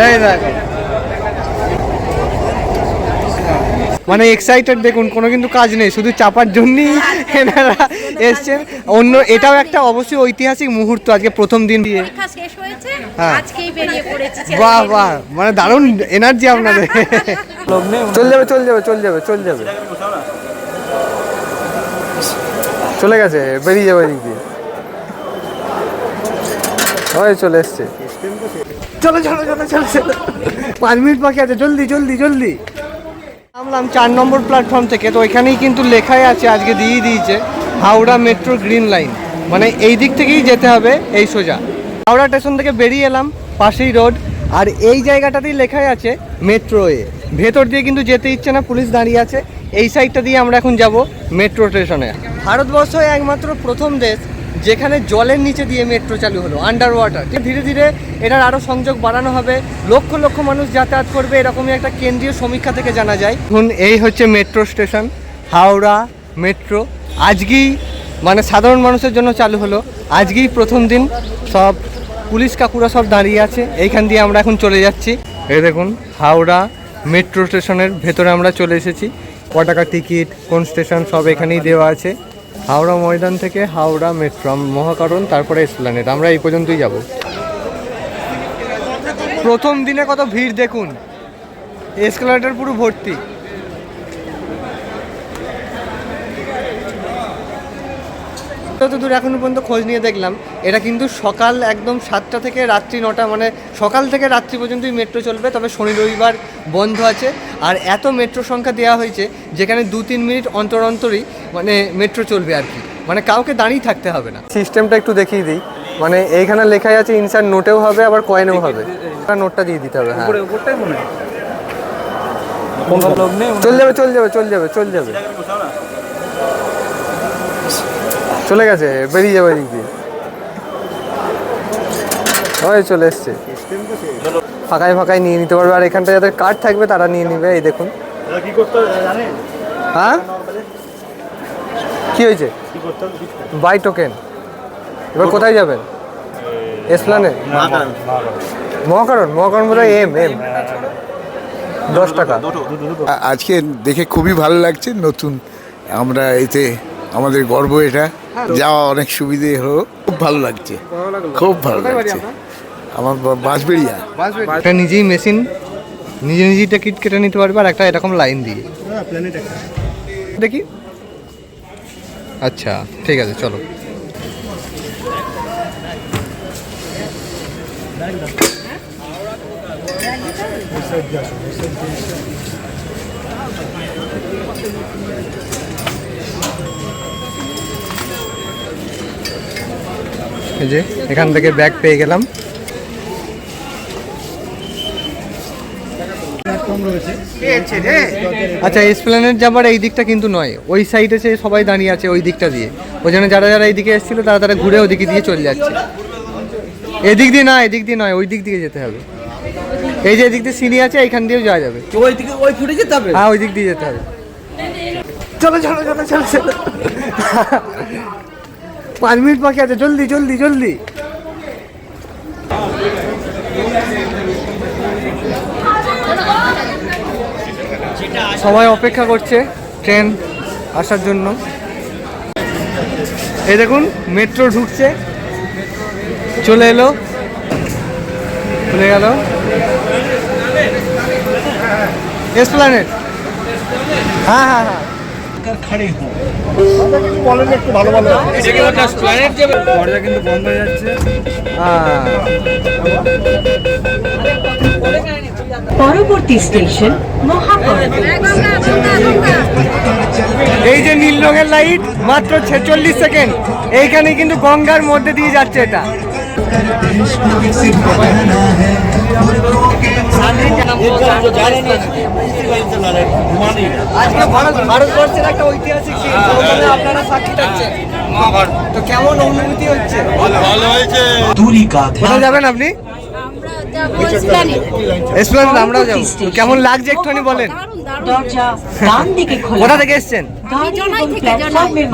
এই দেখো। মানে এক্সাইটেড দেখুন কোনো কিন্তু কাজ নেই শুধু চাপার জন্যই এনারা এসছেন। অন্য এটাও একটা অবশ্যই ঐতিহাসিক মুহূর্ত আজকে প্রথম দিন দিয়ে। হ্যাঁ। আজকেই বেরিয়ে পড়েছি বাহ বাহ মানে দারুণ এনার্জি আপনাদের। চল যাবে চল যাবে চল যাবে চল যাবে। চলে গেছে বেরিয়ে যাবে এদিক দিয়ে। চলে এসছে। চলো চলো চলো চলো চলো। পাঁচ মিনিট বাকি আছে, জলদি জলদি জলদি। নামলাম চার নম্বর প্ল্যাটফর্ম থেকে, তো এখানেই কিন্তু লেখাই আছে, আজকে দিয়ে দিয়েছে, হাওড়া মেট্রো গ্রিন লাইন মানে এই দিক থেকেই যেতে হবে, এই সোজা। হাওড়া স্টেশন থেকে বেরিয়ে এলাম, পাশেই রোড আর এই জায়গাটাতেই লেখাই আছে মেট্রো এ। ভেতর দিয়ে কিন্তু যেতে ইচ্ছে না, পুলিশ দাঁড়িয়ে আছে। এই সাইডটা দিয়ে আমরা এখন যাব মেট্রো স্টেশনে ভারতবর্ষ একমাত্র প্রথম দেশ যেখানে জলের নিচে দিয়ে মেট্রো চালু হলো আন্ডার ওয়াটার ধীরে ধীরে এটার আরও সংযোগ বাড়ানো হবে। লক্ষ লক্ষ মানুষ যাতায়াত করবে, এরকমই একটা কেন্দ্রীয় সমীক্ষা থেকে জানা যায়। এখন এই হচ্ছে মেট্রো স্টেশন হাওড়া মেট্রো আজকেই মানে সাধারণ মানুষের জন্য চালু হলো। আজকেই প্রথম দিন সব পুলিশ কাকুরা সব দাঁড়িয়ে আছে। এইখান দিয়ে আমরা এখন চলে যাচ্ছি। এই দেখুন, হাওড়া মেট্রো স্টেশনের ভেতরে আমরা চলে এসেছি। ক টাকা টিকিট কোন স্টেশন সব এখানেই দেওয়া আছে। হাওড়া ময়দান থেকে হাওড়া মেট্রো মহাকারণ, তারপরে এসপ্লানেট। আমরা এই পর্যন্তই যাব। প্রথম দিনে কত ভিড় দেখুন? এসকালেটার পুরো ভর্তি। যত দূর এখনও পর্যন্ত খোঁজ নিয়ে দেখলাম। এটা কিন্তু সকাল একদম সাতটা থেকে রাত্রি নটা মানে সকাল থেকে রাত্রি পর্যন্তই মেট্রো চলবে তবে শনি রবিবার বন্ধ আছে। আর এত মেট্রো সংখ্যা দেওয়া হয়েছে যেখানে দু তিন মিনিট অন্তর অন্তরই মানে মেট্রো চলবে আর কি। মানে কাউকে দাঁড়িয়ে থাকতে হবে না। সিস্টেমটা একটু দেখিয়ে দিই। মানে এইখানে লেখাই আছে ইনসার নোটেও হবে আবার কয়েনেও হবে। নোটটা দিয়ে দিতে হবে হ্যাঁ। মনে হয়। চল যাবে চল যাবে চল যাবে চল যাবে। চলে গেছে বেরিয়ে যাবে এদিক দিয়ে। ওই চলে এসছে। ফাঁকায় ফাঁকায় নিয়ে নিতে পারবে আর এখানটা যাদের কার্ড থাকবে তারা নিয়ে নেবে এই দেখুন। হ্যাঁ? কি হয়েছে? কি করতে হবে বাই টোকেন এবার কোথায়? যাবেন? এসপ্লানে মহাকারণ। মহাকারণ বোধ এম এম দশ টাকা। আজকে দেখে খুবই ভালো লাগছে নতুন। আমরা এতে আমাদের গর্ব এটা। যাওয়া অনেক সুবিধে হলো। খুব ভালো লাগছে। খুব ভালো লাগছে। আমার বাঁশবেড়িয়া। একটা নিজেই মেশিন। নিজে নিজেই টিকিট কেটে নিতে পারবে আর একটা এরকম লাইন দিয়ে। দেখি। আচ্ছা ঠিক আছে চলো। এই যে এখান থেকে ব্যাগ পেয়ে গেলাম। আচ্ছা এসপ্লেনেট যাবার এই দিকটা কিন্তু নয়। ওই সাইডে সে সবাই দাঁড়িয়ে আছে ওই দিকটা দিয়ে। ওই জন্য যারা যারা এইদিকে এসেছিল তারা তারা ঘুরে ওদিকে দিয়ে চলে যাচ্ছে। এদিক দিয়ে না এদিক দিয়ে নয় ওই দিক দিয়ে যেতে হবে। এই যে এদিক দিয়ে সিঁড়ি আছে এইখান দিয়েও যাওয়া যাবে। ওই দিকে ওই ফুটে যেতে হবে? হ্যাঁ ওই দিক দিয়ে যেতে হবে। চলো চলো চলো চলো চলো। পাঁচ মিনিট বাকি আছে, জলদি জলদি জলদি। সবাই অপেক্ষা করছে ট্রেন আসার জন্য। এই দেখুন, মেট্রো ঢুকছে। চলে এলো। চলে গেল। এসপ্লানেট হ্যাঁ হ্যাঁ হ্যাঁ। দরজা কিন্তু বন্ধ হয়ে যাচ্ছে। পরবর্তী স্টেশন এই যে নীল রঙের লাইট মাত্র ছেচল্লিশ সেকেন্ড। এইখানে কিন্তু গঙ্গার মধ্যে দিয়ে যাচ্ছে এটা। আজকে ভারত ভারতবর্ষের একটা ঐতিহাসিক দিন আপনারা সাক্ষী থাকছেন। তো কেমন অনুভূতি হচ্ছে? কোথায় যাবেন আপনি? এসপ্লানেড আমরাও যাব। কেমন লাগছে একটুখানি বলেন? কোথা থেকে এসছেন?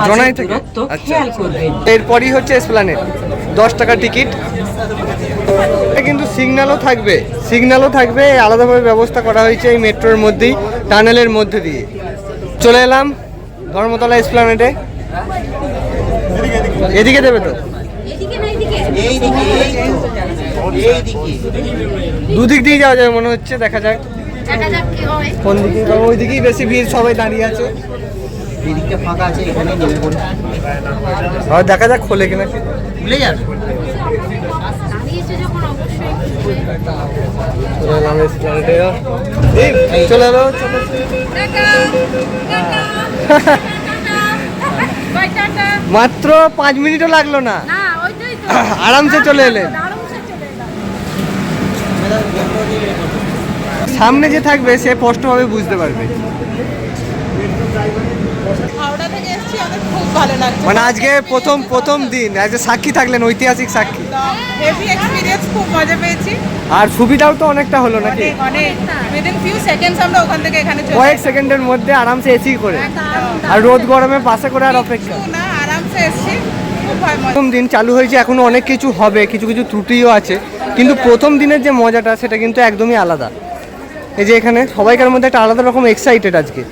জনাই থেকে, আচ্ছা। এরপরই হচ্ছে এসপ্লানেড দশ টাকা টিকিট। কিন্তু সিগন্যালও থাকবে। সিগন্যালও থাকবে আলাদাভাবে ব্যবস্থা করা হয়েছে এই মেট্রোর মধ্যেই টানেলের মধ্যে দিয়ে। চলে এলাম ধর্মতলা এসপ্লানেডে এদিকে দেবে তো? দুদিক দিয়ে যাওয়া যাবে মনে হচ্ছে দেখা যাক। কোন দিকে ওই দিকেই বেশি ভিড় সবাই দাঁড়িয়ে আছে। আর দেখা যাক খোলে কিনা। ভুলে যাবে। চলে এলাম এই, চলে এলো। মাত্র পাঁচ মিনিটও লাগল না। আরামসে চলে এলাম। সামনে যে থাকবে সে স্পষ্টভাবে বুঝতে পারবে। আমাদের খুব ভালো লাগছে। মানে আজকে প্রথম প্রথম দিন আজকে সাক্ষী থাকলেন ঐতিহাসিক সাক্ষী। হেভি এক্সপিরিয়েন্স খুব মজা পেয়েছি। আর সুবিধাও তো অনেকটা হলো নাকি? অনেক। অনেক উইদিন ফিউ সেকেন্ডস আমরা ওখান থেকে এখানে চলে কয়েক সেকেন্ডের মধ্যে আরামসে এসি করে। আর রোদ গরমে পাশে করে আর অপেক্ষা। না আরামসে এসেছি। প্রথম দিন চালু হয়েছে এখনও অনেক কিছু হবে কিছু কিছু ত্রুটিও আছে। কিন্তু প্রথম দিনের যে মজাটা সেটা কিন্তু একদমই আলাদা। এই যে এখানে সবাইকার মধ্যে একটা আলাদা রকম এক্সাইটেড আজকে।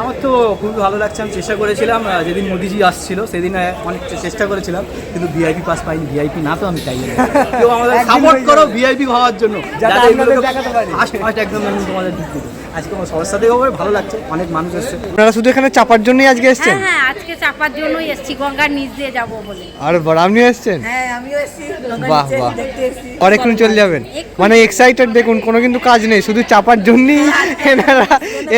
আমার তো খুবই ভালো লাগছে আমি চেষ্টা করেছিলাম যেদিন মোদিজি আসছিল সেদিন অনেক চেষ্টা করেছিলাম কিন্তু ভিআইপি পাস পাইনি ভিআইপি না তো আমি কেউ আমাদের সাপোর্ট করো ভিআইপি হওয়ার জন্য। যাতে আপনাদের দেখাতে ফার্স্ট ফার্স্ট একদম আমি তোমাদের আজকে আমার সবার সাথে ভালো লাগছে অনেক মানুষ এসছে। আপনারা শুধু এখানে চাপার জন্যই আজকে এসছেন? হ্যাঁ হ্যাঁ আজকে চাপার জন্যই এসছি গঙ্গার নিচ দিয়ে যাব বলে। আর বড় আপনিও এসছেন? হ্যাঁ আমিও এসেছি বাহ বাহ। আর এখন চলে যাবেন। মানে এক্সাইটেড দেখুন কোনো কিন্তু কাজ নেই শুধু চাপার জন্যই এনারা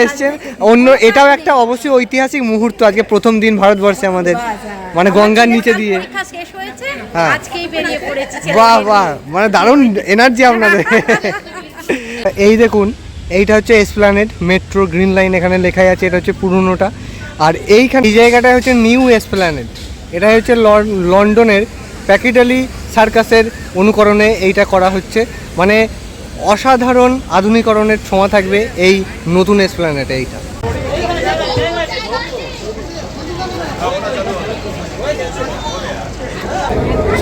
এসছেন। অন্য এটাও একটা অবশ্যই ঐতিহাসিক মুহূর্ত আজকে প্রথম দিন ভারতবর্ষে আমাদের মানে গঙ্গার নিচে দিয়ে। হ্যাঁ। বাহ বাহ মানে দারুণ এনার্জি আপনাদের। এই দেখুন এইটা হচ্ছে এসপ্লানেড মেট্রো গ্রিন লাইন এখানে লেখাই আছে, এটা হচ্ছে পুরনোটা। আর এইখানে এই জায়গাটা হচ্ছে নিউ এসপ্লানেড এটা হচ্ছে লন- লন্ডনের প্যাকিটালি সার্কাসের অনুকরণে এইটা করা হচ্ছে। মানে অসাধারণ আধুনিকরণের ছোঁয়া থাকবে এই নতুন এসপ্লানেটে এইটা।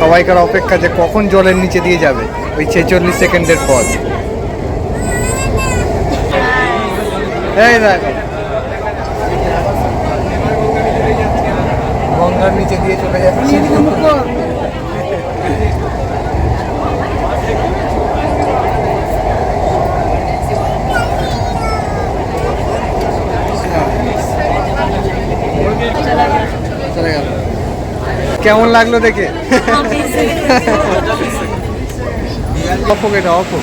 সবাইকার অপেক্ষা যে কখন জলের নিচে দিয়ে যাবে, ওই ছেচল্লিশ সেকেন্ডের পর এই দেখো গঙ্গার নিচে দিয়ে চলে যাচ্ছে চলে গেল কেমন লাগল দেখে অপক এটা অপক